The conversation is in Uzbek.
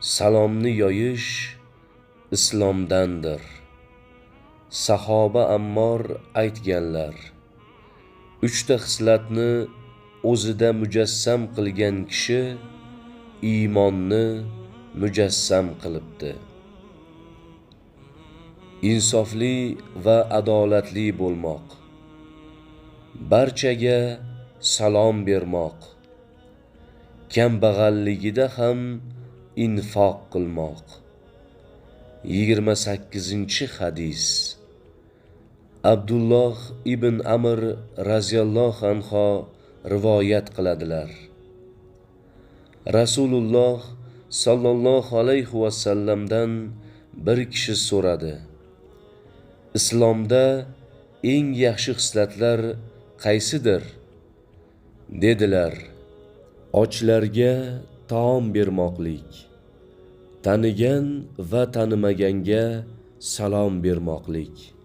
salomni yoyish islomdandir. Sahoba ammor aytganlar uchta xislatni o'zida mujassam qilgan kishi iymonni mujassam qilibdi. Insofli va adolatli bo'lmoq. Barchaga salom bermoq. Kambag'alligida ham infoq qilmoq. Yigirma sakkizinchi hadis. Abdulloh ibn amr roziyallohu anhu rivoyat qiladilar. Rasululloh sollallohu alayhi vasallamdan bir kishi so'radi. Islomda eng yaxshi xislatlar qaysidir? Dedilar ochlarga taom bermoqlik. Tanigan va tanimaganga salom bermoqlik.